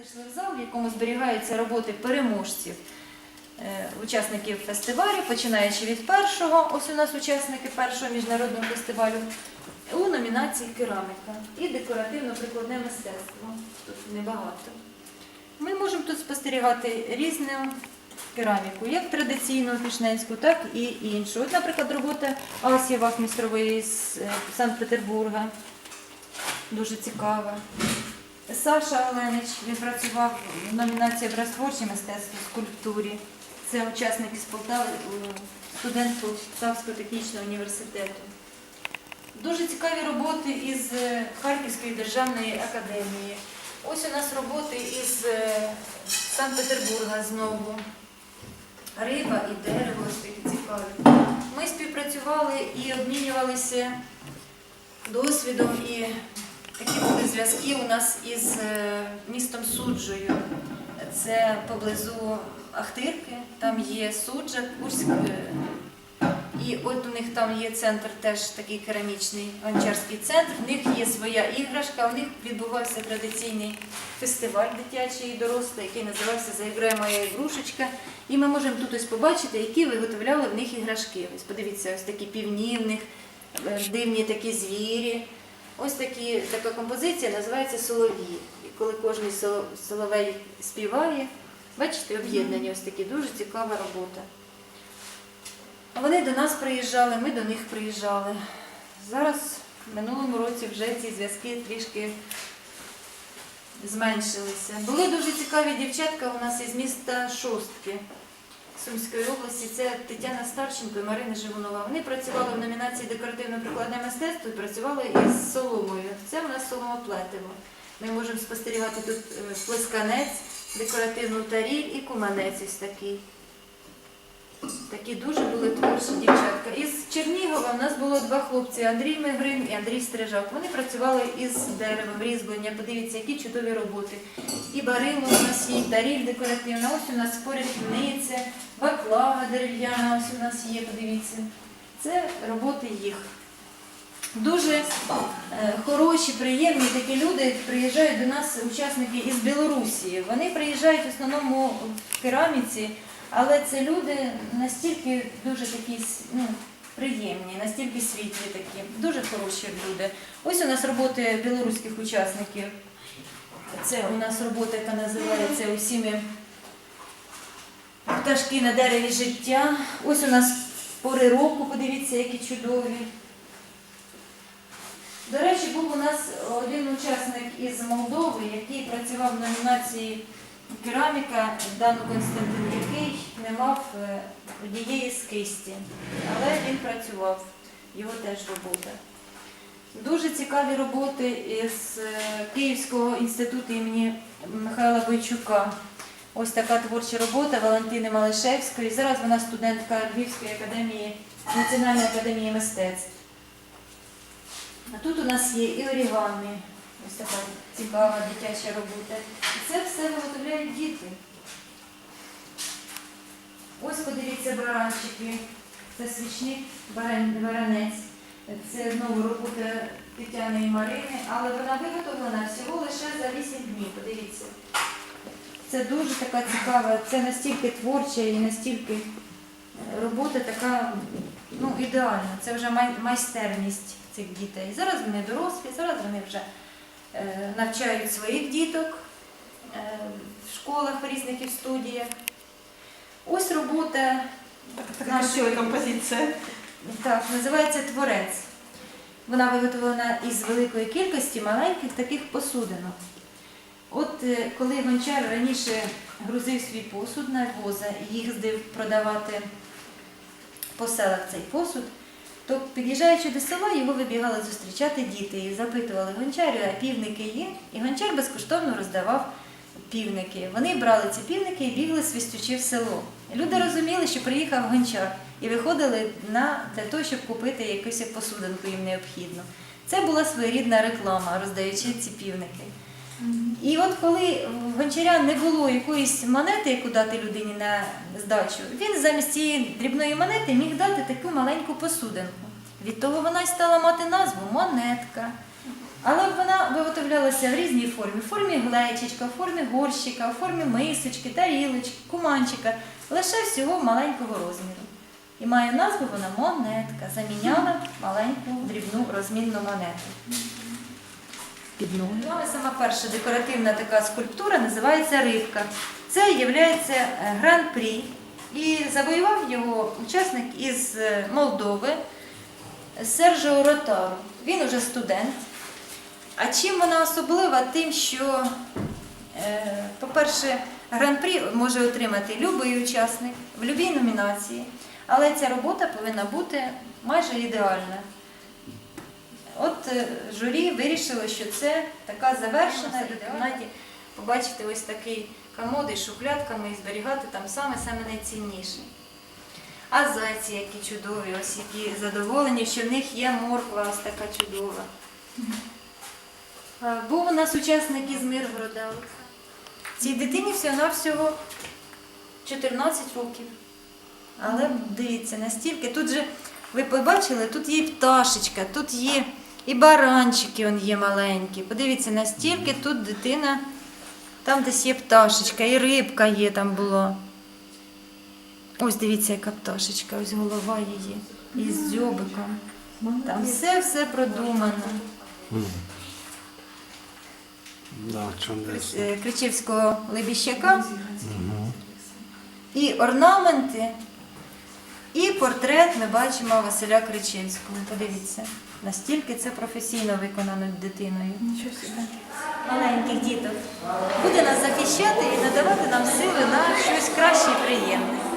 зайшли в зал, в якому зберігаються роботи переможців, е, учасників фестивалю, починаючи від першого, ось у нас учасники першого міжнародного фестивалю, у номінації кераміка і декоративно-прикладне мистецтво. Тут небагато. Ми можемо тут спостерігати різну кераміку, як традиційну пішненську, так і іншу. От, наприклад, робота Асії Вахмістрової з е, Санкт-Петербурга. Дуже цікава. Саша Оленич він працював в номінації «Образтворче мистецтво скульптурі. Це учасник із Полтави, студент Полтавського технічного університету. Дуже цікаві роботи із е, Харківської державної академії. Ось у нас роботи із е, Санкт-Петербурга знову. Риба і дерево ось такі цікаві. Ми співпрацювали і обмінювалися досвідом і Такі були зв'язки у нас із е, містом Суджею. Це поблизу Ахтирки, там є суджа, Курськ. е, І от у них там є центр, теж такий керамічний гончарський центр. У них є своя іграшка, у них відбувався традиційний фестиваль дитячий і дорослий, який називався Заіграє моя ігрушечка. І ми можемо тут ось побачити, які виготовляли в них іграшки. Ось подивіться, ось такі півні в них, е, дивні такі звірі. Ось такі, така композиція називається Солов'ї. І коли кожен соловей співає, бачите, об'єднані ось такі, дуже цікава робота. Вони до нас приїжджали, ми до них приїжджали. Зараз в минулому році вже ці зв'язки трішки зменшилися. Були дуже цікаві дівчатка у нас із міста Шостки. Сумської області це Тетяна Старченко і Марина Живунова. Вони працювали в номінації декоративно-прикладне мистецтво і працювали із соломою. Це у нас соломоплетиво. Ми можемо спостерігати тут е, плесканець, декоративну таріль і куманець ось такий. Такі дуже були творчі дівчатка. Із Чернігова у нас було два хлопці Андрій Мегрин і Андрій Стрижак. Вони працювали із деревом, різьблення. Подивіться, які чудові роботи. І барило у нас є, таріль декоративна. Ось у нас поряд криниця, баклава дерев'яна, ось у нас є, подивіться. Це роботи їх. Дуже е, хороші, приємні такі люди приїжджають до нас, учасники із Білорусі. Вони приїжджають в основному в кераміці, але це люди настільки дуже такі ну, приємні, настільки світлі такі, дуже хороші люди. Ось у нас роботи білоруських учасників. Це у нас робота, яка називається усі ми пташки на дереві життя. Ось у нас пори року, подивіться, які чудові. До речі, був у нас один учасник із Молдови, який працював в номінації кераміка Дану Константин, який не мав е, однієї з кисті, але він працював, його теж робота. Дуже цікаві роботи із е, Київського інституту імені Михайла Бойчука. Ось така творча робота Валентини Малишевської. Зараз вона студентка Львівської академії, Національної академії мистецтв. А тут у нас є і орігамі, ось така цікава дитяча робота. І це все виготовляють діти. Ось подивіться баранчики. Це свічник баран- баранець. Це знову робота Тетяни і Марини, але вона виготовлена всього лише за 8 днів. Подивіться. Це дуже така цікава, це настільки творча і настільки е, робота така ну, ідеальна. Це вже май- майстерність цих дітей. Зараз вони дорослі, зараз вони вже навчають своїх діток е, в школах різних і в студіях. Ось робота Така красива композиція. так, називається творець. Вона виготовлена із великої кількості маленьких таких посудинок. От е, коли гончар раніше грузив свій посуд на воза і їздив продавати по селах цей посуд, то під'їжджаючи до села, його вибігали зустрічати діти і запитували гончарю, а півники є? І гончар безкоштовно роздавав півники. Вони брали ці півники і бігли свистючи в село. Люди розуміли, що приїхав гончар і виходили на для того, щоб купити якусь посудинку їм необхідну. Це була своєрідна реклама, роздаючи ці півники. І от коли в гончаря не було якоїсь монети, яку дати людині на здачу, він замість цієї дрібної монети міг дати таку маленьку посудинку. Від того вона й стала мати назву монетка. Але вона виготовлялася в різній формі: в формі глечичка, в формі горщика, в формі мисочки, тарілочки, куманчика, лише всього маленького розміру. І має назву вона монетка, заміняла маленьку дрібну розмінну монету. З вами сама перша декоративна така скульптура називається рибка. Це є гран-прі. І завоював його учасник із е, Молдови Сержо Ротару. Він уже студент. А чим вона особлива? Тим, що, е, по-перше, гран-прі може отримати будь-який учасник в будь-якій номінації, але ця робота повинна бути майже ідеальна. От е, журі вирішило, що це така завершена і в кімнаті побачити ось такий комод із шухлядками і зберігати там саме саме найцінніше. А зайці, які чудові, ось які задоволені, що в них є морква ось така чудова. Був у нас учасник із Миргорода. Цій дитині всього-навсього 14 років. Але дивіться, настільки. Тут же, ви побачили, тут є пташечка, тут є і баранчики он є маленькі. Подивіться, настільки тут дитина, там десь є пташечка, і рибка є там була. Ось дивіться, яка пташечка, ось голова її. І з дзьобиком. Там все-все продумано. Е, Кричівського лебіщака. І орнаменти, і портрет ми бачимо Василя Кричевського. Подивіться, настільки це професійно виконано дитиною. Маленьких діток. Буде нас захищати і надавати нам сили на щось краще і приємне.